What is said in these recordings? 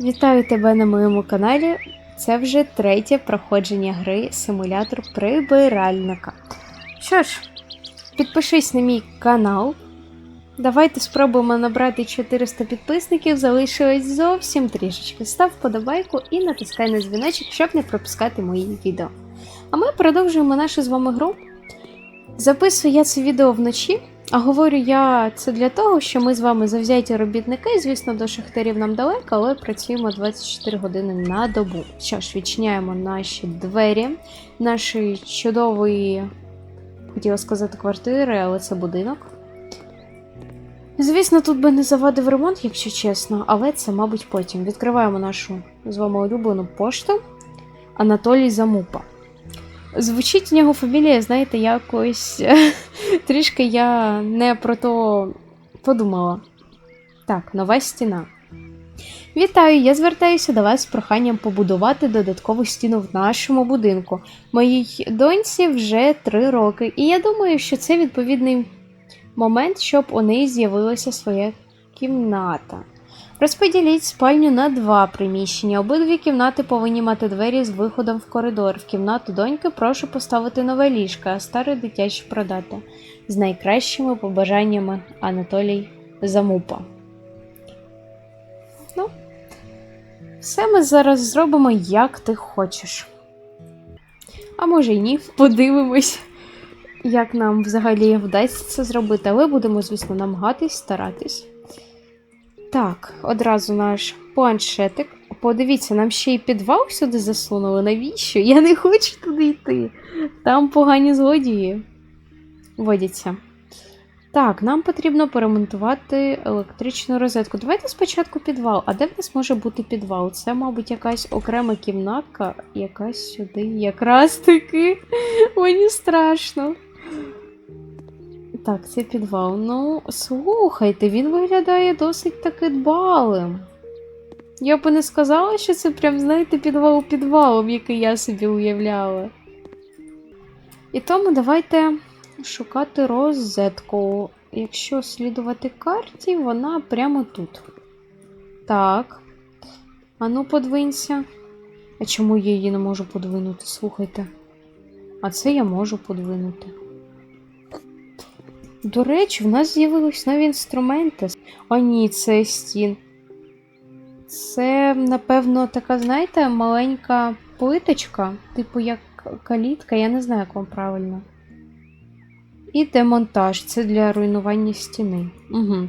Вітаю тебе на моєму каналі. Це вже третє проходження гри симулятор прибиральника. Що ж, підпишись на мій канал. Давайте спробуємо набрати 400 підписників. Залишилось зовсім трішечки. Став вподобайку і натискай на дзвіночок, щоб не пропускати мої відео. А ми продовжуємо нашу з вами гру. Записую я це відео вночі, а говорю я це для того, що ми з вами завзяті робітники. Звісно, до шахтарів нам далеко, але працюємо 24 години на добу. Що ж, відчиняємо наші двері, нашої чудової, хотіла сказати, квартири, але це будинок. Звісно, тут би не завадив ремонт, якщо чесно, але це, мабуть, потім. Відкриваємо нашу з вами улюблену пошту Анатолій Замупа. Звучить в нього фамілія, знаєте, якось трішки я не про то подумала. Так, нова стіна. Вітаю! Я звертаюся до вас з проханням побудувати додаткову стіну в нашому будинку. Моїй доньці вже три роки, і я думаю, що це відповідний момент, щоб у неї з'явилася своя кімната. Розподіліть спальню на два приміщення. Обидві кімнати повинні мати двері з виходом в коридор. В кімнату доньки прошу поставити нове ліжко, а старе дитяче продати. З найкращими побажаннями Анатолій Замупа. Ну, все ми зараз зробимо, як ти хочеш. А може й ні, подивимось, як нам взагалі вдасться це зробити, але будемо, звісно, намагатись старатись. Так, одразу наш планшетик. Подивіться, нам ще й підвал сюди засунули. Навіщо? Я не хочу туди йти. Там погані злодії водяться. Так, нам потрібно поремонтувати електричну розетку. Давайте спочатку підвал. А де в нас може бути підвал? Це, мабуть, якась окрема кімнатка, якась сюди. Якраз таки. Мені страшно. Так, це підвал. Ну, слухайте, він виглядає досить таки дбалим. Я б не сказала, що це прям, знаєте, підвал підвалом, який я собі уявляла. І тому давайте шукати розетку. Якщо слідувати карті, вона прямо тут. Так. Ану, подвинься. А чому я її не можу подвинути? Слухайте. А це я можу подвинути. До речі, в нас з'явились нові інструменти. О, ні, це стін. Це, напевно, така, знаєте, маленька плиточка, типу як калітка, я не знаю, як вам правильно. І демонтаж це для руйнування стіни. Угу.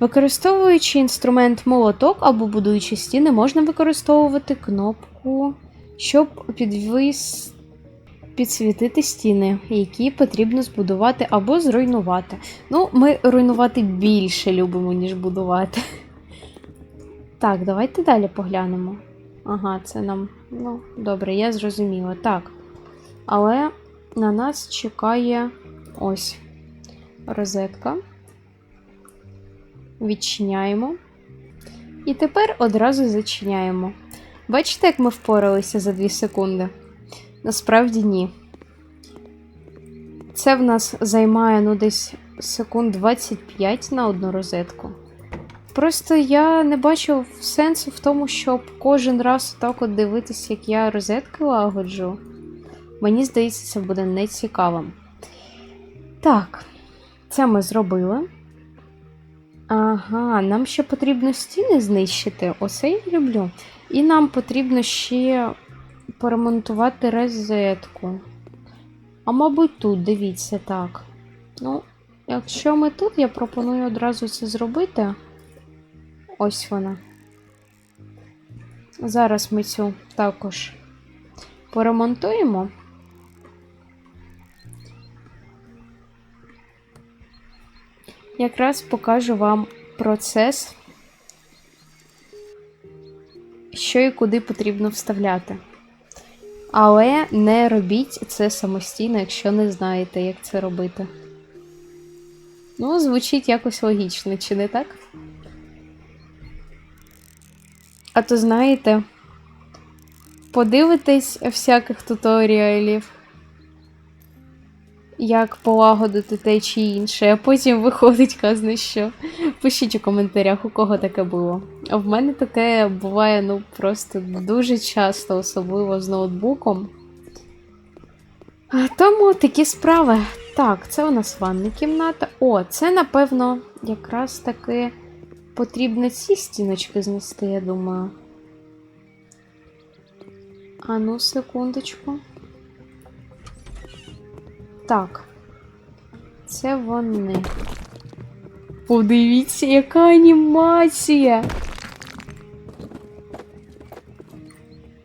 Використовуючи інструмент молоток або будуючи стіни, можна використовувати кнопку, щоб підвис підсвітити стіни, які потрібно збудувати або зруйнувати. Ну, ми руйнувати більше любимо, ніж будувати. Так, давайте далі поглянемо. Ага, це нам. Ну, добре, я зрозуміла. Так. Але на нас чекає ось розетка. Відчиняємо. І тепер одразу зачиняємо. Бачите, як ми впоралися за 2 секунди? Насправді ні. Це в нас займає ну, десь секунд 25 на одну розетку. Просто я не бачу сенсу в тому, щоб кожен раз так от дивитися, як я розетки лагоджу. Мені здається, це буде нецікавим. Так, це ми зробили. Ага, нам ще потрібно стіни знищити. Оце я люблю. І нам потрібно ще поремонтувати розетку. А мабуть, тут, дивіться, так. Ну, якщо ми тут, я пропоную одразу це зробити. Ось вона. Зараз ми цю також поремонтуємо. Якраз покажу вам процес, що і куди потрібно вставляти. Але не робіть це самостійно, якщо не знаєте, як це робити. Ну, звучить якось логічно, чи не так? А то знаєте, подивитесь всяких туторіалів, як полагодити те чи інше, а потім виходить казно що. Пишіть у коментарях, у кого таке було. А в мене таке буває ну просто дуже часто, особливо з ноутбуком. Тому такі справи. Так, це у нас ванна кімната. О, це, напевно, якраз таки потрібно ці стіночки знести, я думаю. А ну, секундочку. Так. Це вони. Подивіться, яка анімація.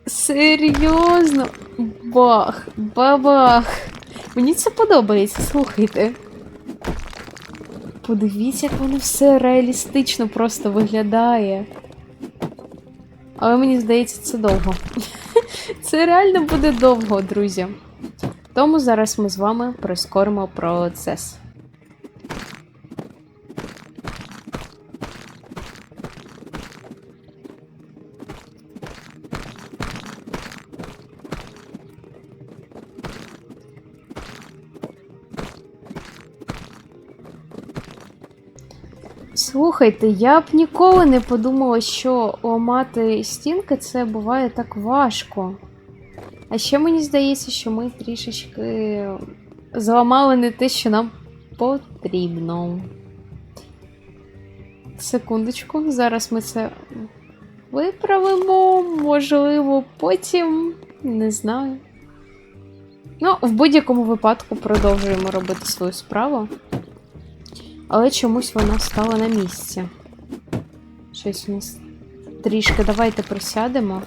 Серйозно? Бах, бабах. Мені це подобається, слухайте. Подивіться, як воно все реалістично просто виглядає. Але мені здається, це довго. Це реально буде довго, друзі. Тому зараз ми з вами прискоримо процес. Слухайте, я б ніколи не подумала, що ламати стінки це буває так важко. А ще мені здається, що ми трішечки зламали не те, що нам потрібно. Секундочку, зараз ми це виправимо, можливо, потім. Не знаю. Ну, в будь-якому випадку продовжуємо робити свою справу. Але чомусь вона стала на місці. Щось у нас трішки. Давайте присядемо.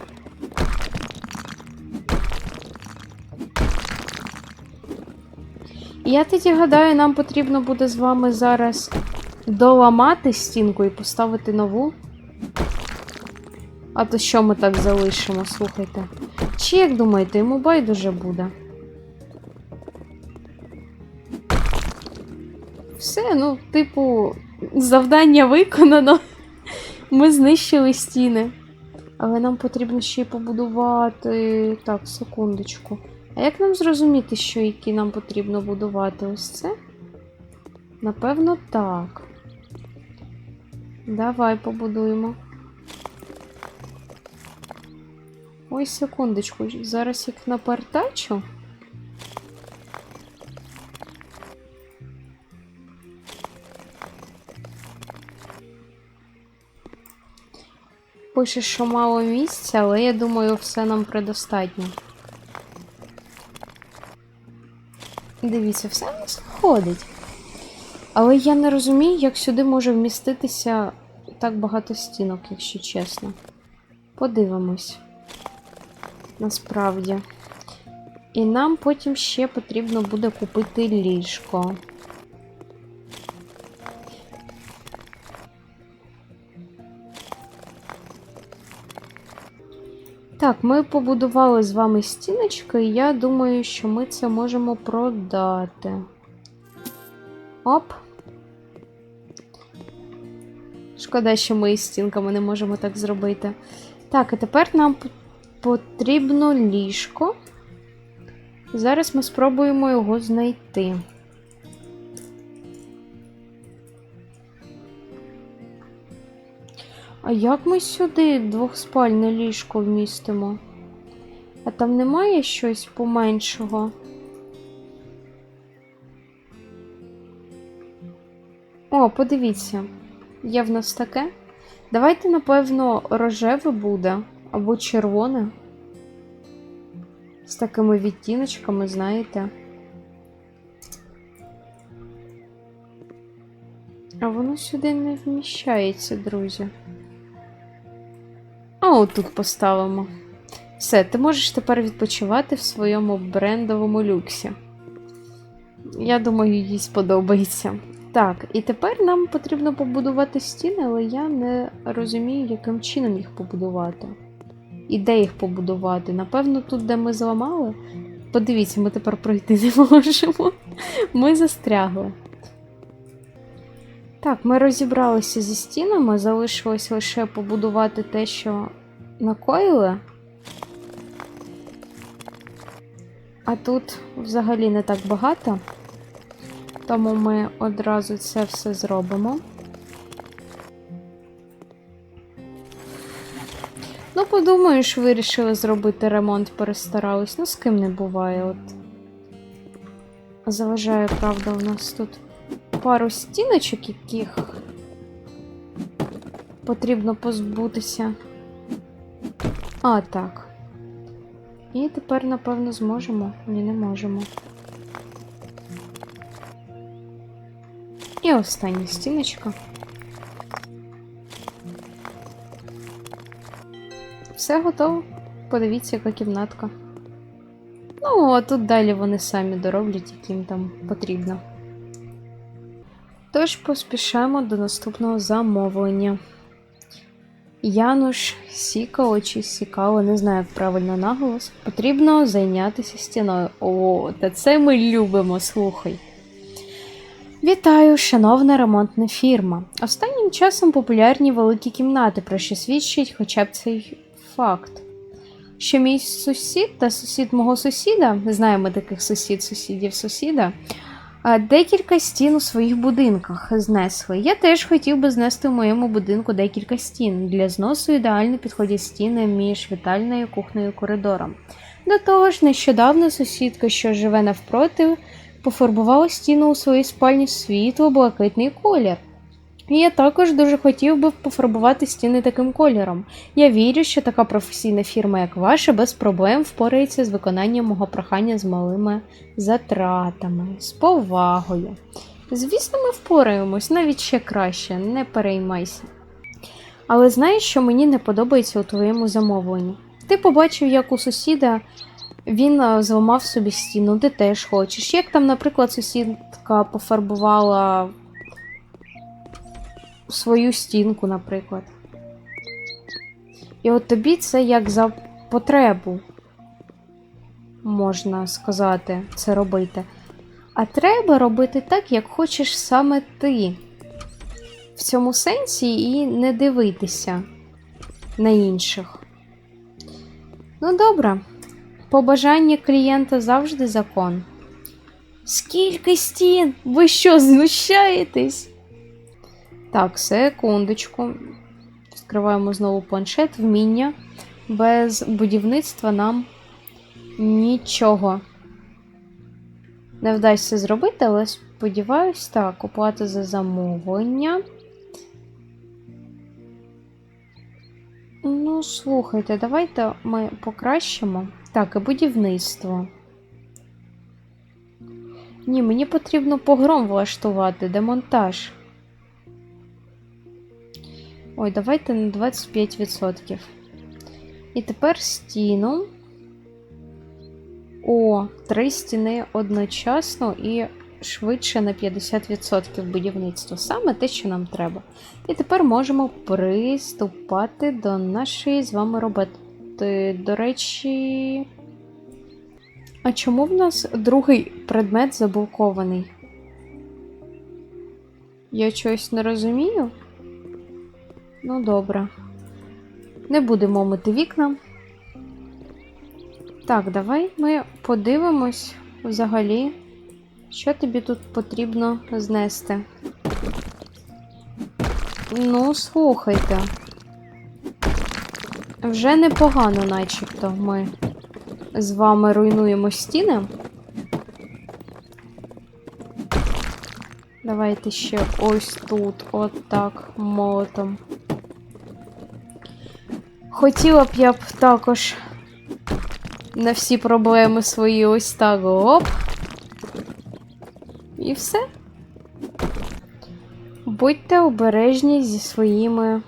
Я тоді гадаю, нам потрібно буде з вами зараз доламати стінку і поставити нову. А то що ми так залишимо, слухайте. Чи як думаєте, йому байдуже буде? Ну, типу, завдання виконано. Ми знищили стіни. Але нам потрібно ще й побудувати. Так, секундочку. А як нам зрозуміти, що які нам потрібно будувати? Ось це? Напевно, так. Давай побудуємо. Ой, секундочку, зараз їх напертачу. Пише, що мало місця, але я думаю, все нам предостатньо. Дивіться, все в нас виходить. Але я не розумію, як сюди може вміститися так багато стінок, якщо чесно. Подивимось. Насправді. І нам потім ще потрібно буде купити ліжко. Так, ми побудували з вами стіночки, і я думаю, що ми це можемо продати. Оп. Шкода, що ми із стінками не можемо так зробити. Так, а тепер нам потрібно ліжко. Зараз ми спробуємо його знайти. А як ми сюди двохспальне ліжко вмістимо? А там немає щось поменшого? О, подивіться, є в нас таке. Давайте, напевно, рожеве буде або червоне. З такими відтіночками, знаєте. А воно сюди не вміщається, друзі. А отут поставимо. Все, ти можеш тепер відпочивати в своєму брендовому люксі. Я думаю, їй сподобається. Так, і тепер нам потрібно побудувати стіни, але я не розумію, яким чином їх побудувати. І де їх побудувати. Напевно, тут, де ми зламали. Подивіться, ми тепер пройти не можемо. Ми застрягли. Так, ми розібралися зі стінами, залишилось лише побудувати те, що накоїли. А тут взагалі не так багато, тому ми одразу це все зробимо. Ну, подумаєш, вирішили зробити ремонт, перестарались. Ну, з ким не буває, от. Заважає, правда, у нас тут пару стіночок, яких потрібно позбутися. А, так. І тепер, напевно, зможемо. Ні, не можемо. І остання стіночка. Все готово. Подивіться, яка кімнатка. Ну, а тут далі вони самі дороблять, яким там потрібно. Тож поспішаємо до наступного замовлення. Януш сікало чи сікало, не знаю, як правильно наголос. Потрібно зайнятися стіною. О, та це ми любимо, слухай. Вітаю, шановна ремонтна фірма. Останнім часом популярні великі кімнати, про що свідчить хоча б цей факт. Що мій сусід та сусід мого сусіда, знаємо таких сусід, сусідів сусіда, декілька стін у своїх будинках знесли. Я теж хотів би знести в моєму будинку декілька стін. Для зносу ідеально підходять стіни між вітальною, кухнею і коридором. До того ж, нещодавно сусідка, що живе навпроти, пофарбувала стіну у своїй спальні світло-блакитний колір. І я також дуже хотів би пофарбувати стіни таким кольором. Я вірю, що така професійна фірма, як ваша, без проблем впорається з виконанням мого прохання з малими затратами, з повагою. Звісно, ми впораємось, навіть ще краще, не переймайся. Але знаєш, що мені не подобається у твоєму замовленні? Ти побачив, як у сусіда він зламав собі стіну, ти теж хочеш. Як там, наприклад, сусідка пофарбувала свою стінку, наприклад. І от тобі це як за потребу, можна сказати, це робити. А треба робити так, як хочеш саме ти. В цьому сенсі і не дивитися на інших. Ну, добре. Побажання клієнта завжди закон. Скільки стін? Ви що, знущаєтесь? Так, секундочку. Відкриваємо знову планшет, вміння. Без будівництва нам нічого не вдасться зробити, але сподіваюсь, так, оплата за замовлення. Ну, слухайте, давайте ми покращимо. Так, і будівництво. Ні, мені потрібно погром влаштувати, демонтаж. Ой, давайте на 25%. І тепер стіну. О, три стіни одночасно і швидше на 50% будівництва. Саме те, що нам треба. І тепер можемо приступати до нашої з вами роботи. До речі. А чому в нас другий предмет заблокований? Я чогось не розумію? Ну, добре. Не будемо мити вікна. Так, давай ми подивимось взагалі, що тобі тут потрібно знести. Ну, слухайте. Вже непогано, начебто, ми з вами руйнуємо стіни. Давайте ще ось тут, от так, молотом. Хотіла б я б також на всі проблеми свої ось так оп. І все. Будьте обережні зі своїми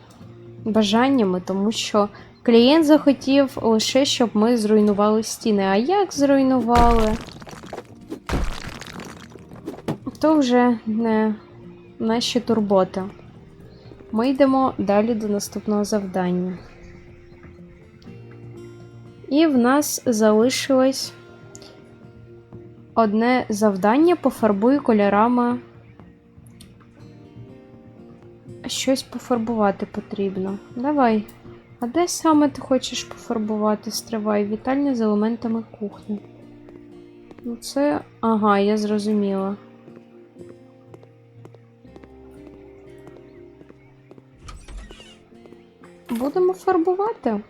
бажаннями, тому що клієнт захотів лише, щоб ми зруйнували стіни. А як зруйнували? То вже не наші турботи. Ми йдемо далі до наступного завдання. І в нас залишилось одне завдання пофарбуй кольорами. Щось пофарбувати потрібно. Давай. А де саме ти хочеш пофарбувати? Стривай, вітальня з елементами кухні. Ну, це. Ага, я зрозуміла. Будемо фарбувати.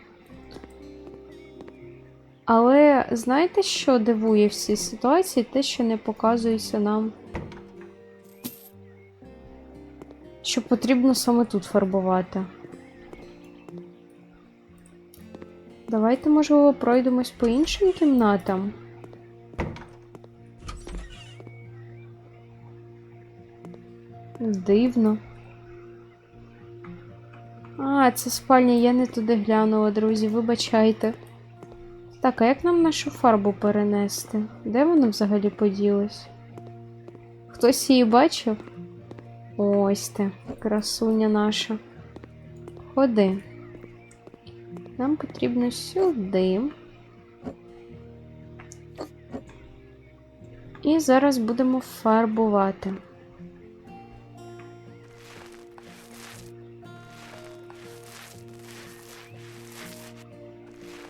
Але знаєте, що дивує в цій ситуації? Те, що не показується нам. Що потрібно саме тут фарбувати. Давайте, можливо, пройдемось по іншим кімнатам. Дивно. А, це спальня, я не туди глянула, друзі, вибачайте. Так, а як нам нашу фарбу перенести? Де вона взагалі поділась? Хтось її бачив? Ось ти, красуня наша. Ходи. Нам потрібно сюди. І зараз будемо фарбувати.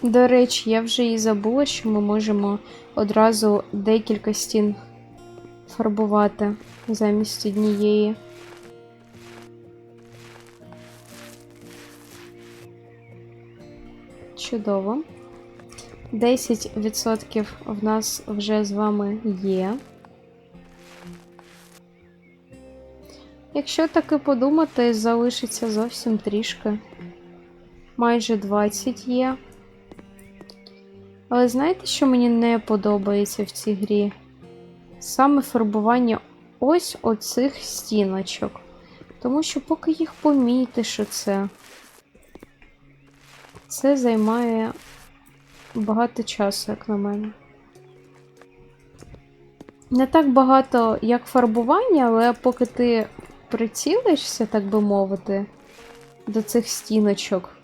До речі, я вже і забула, що ми можемо одразу декілька стін фарбувати замість однієї. Чудово. 10% в нас вже з вами є. Якщо таки подумати, залишиться зовсім трішки. Майже 20 є. Але знаєте, що мені не подобається в цій грі? Саме фарбування ось оцих стіночок. Тому що поки їх помітиш оце, це займає багато часу, як на мене. Не так багато, як фарбування, але поки ти прицілишся, так би мовити, до цих стіночок.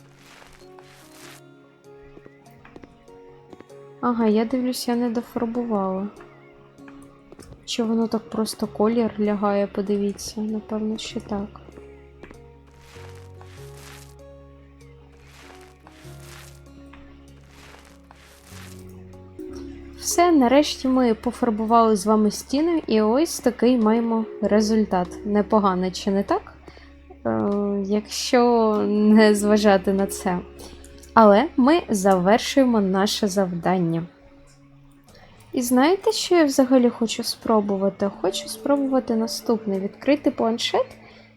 Ага, я дивлюсь, я не дофарбувала. Чи воно так просто колір лягає, подивіться, напевно, що так. Все, нарешті ми пофарбували з вами стіни, і ось такий маємо результат. Непоганий, чи не так? Е, якщо не зважати на це. Але ми завершуємо наше завдання. І знаєте, що я взагалі хочу спробувати? Хочу спробувати наступне: відкрити планшет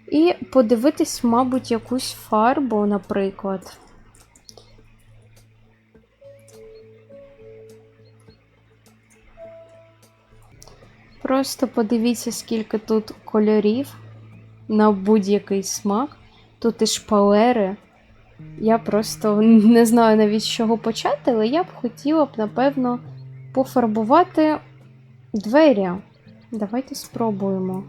і подивитись, мабуть, якусь фарбу, наприклад. Просто подивіться, скільки тут кольорів на будь-який смак. Тут і шпалери. Я просто не знаю навіть з чого почати, але я б хотіла б, напевно, пофарбувати двері. Давайте спробуємо.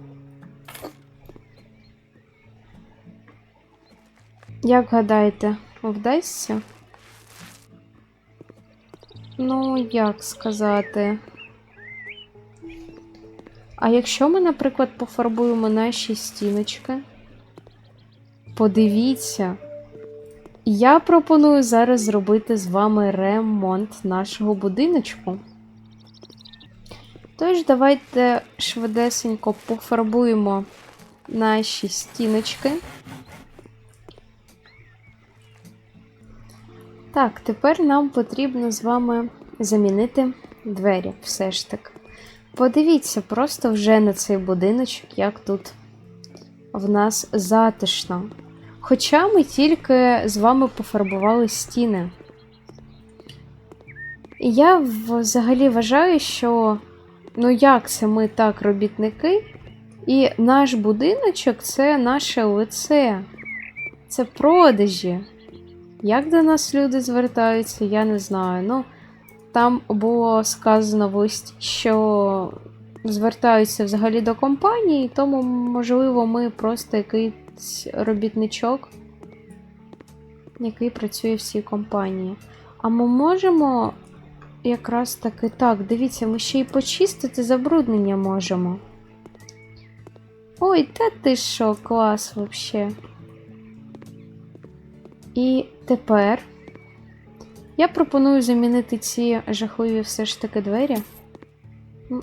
Як гадаєте, вдасться? Ну, як сказати? А якщо ми, наприклад, пофарбуємо наші стіночки, подивіться. Я пропоную зараз зробити з вами ремонт нашого будиночку. Тож, давайте швидесенько пофарбуємо наші стіночки. Так, тепер нам потрібно з вами замінити двері, все ж таки. Подивіться просто вже на цей будиночок, як тут в нас затишно. Хоча ми тільки з вами пофарбували стіни. І я взагалі вважаю, що ну як це ми так робітники, і наш будиночок це наше лице, це продажі. Як до нас люди звертаються, я не знаю. Ну, там було сказано в що звертаються взагалі до компанії, тому, можливо, ми просто якийсь робітничок, який працює в цій компанії. А ми можемо якраз таки так, дивіться, ми ще й почистити забруднення можемо. Ой, та ти що, клас взагалі. І тепер я пропоную замінити ці жахливі все ж таки двері.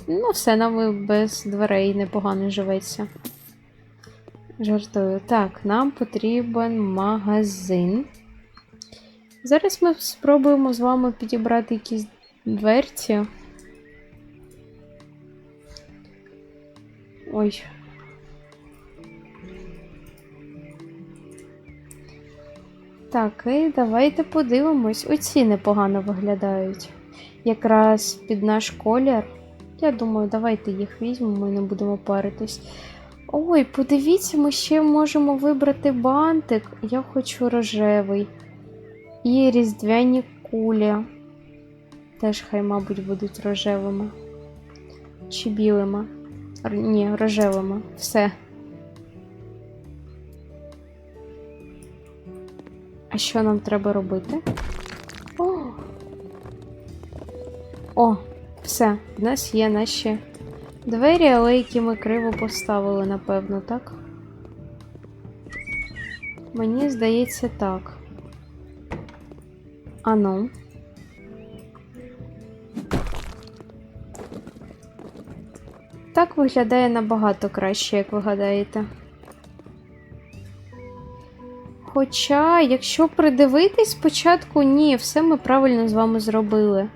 Ну, все, нам без дверей непогано живеться. Жартую. Так, нам потрібен магазин. Зараз ми спробуємо з вами підібрати якісь дверці. Ой. Так, і давайте подивимось. Оці непогано виглядають. Якраз під наш колір. Я думаю, давайте їх візьмемо і не будемо паритись. Ой, подивіться, ми ще можемо вибрати бантик. Я хочу рожевий. І різдвяні кулі. Теж хай, мабуть, будуть рожевими. Чи білими. Р- Ні, рожевими. Все. А що нам треба робити? О! О, все, в нас є наші двері, але які ми криво поставили, напевно, так? Мені здається, так. Ану. Так виглядає набагато краще, як ви гадаєте. Хоча, якщо придивитись спочатку, ні, все ми правильно з вами зробили.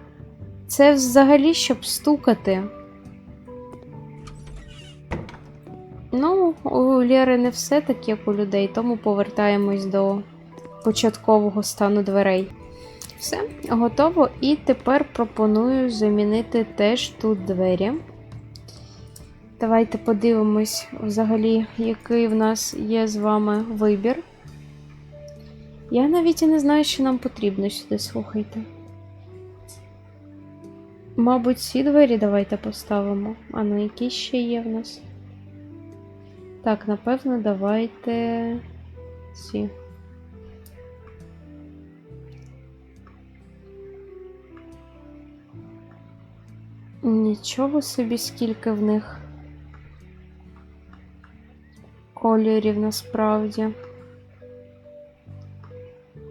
Це взагалі щоб стукати. Ну, у Лєри не все так, як у людей, тому повертаємось до початкового стану дверей. Все, готово. І тепер пропоную замінити теж тут двері. Давайте подивимось, взагалі, який в нас є з вами вибір. Я навіть і не знаю, що нам потрібно сюди, слухайте. Мабуть, ці двері давайте поставимо. А ну, які ще є в нас? Так, напевно, давайте ці. Нічого собі, скільки в них кольорів насправді.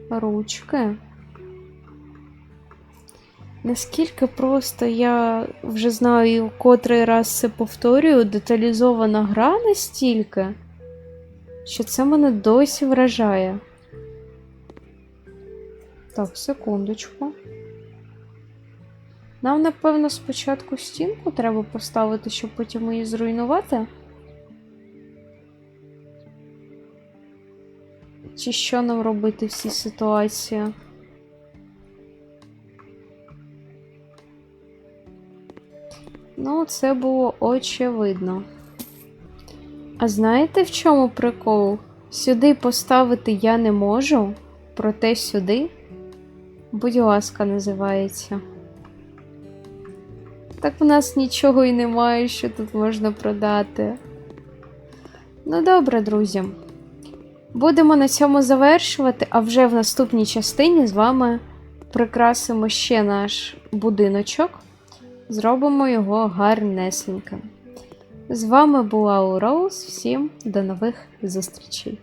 Ручки. Наскільки просто я вже знаю, котрий раз це повторюю, деталізована гра настільки, що це мене досі вражає. Так, секундочку. Нам, напевно, спочатку стінку треба поставити, щоб потім її зруйнувати. Чи що нам робити в цій ситуації? Ну, це було очевидно. А знаєте, в чому прикол? Сюди поставити я не можу, проте сюди, будь ласка, називається. Так в нас нічого і немає, що тут можна продати. Ну, добре, друзі. Будемо на цьому завершувати, а вже в наступній частині з вами прикрасимо ще наш будиночок. Зробимо його гарнесеньким. З вами була Уроуз. Всім до нових зустрічей!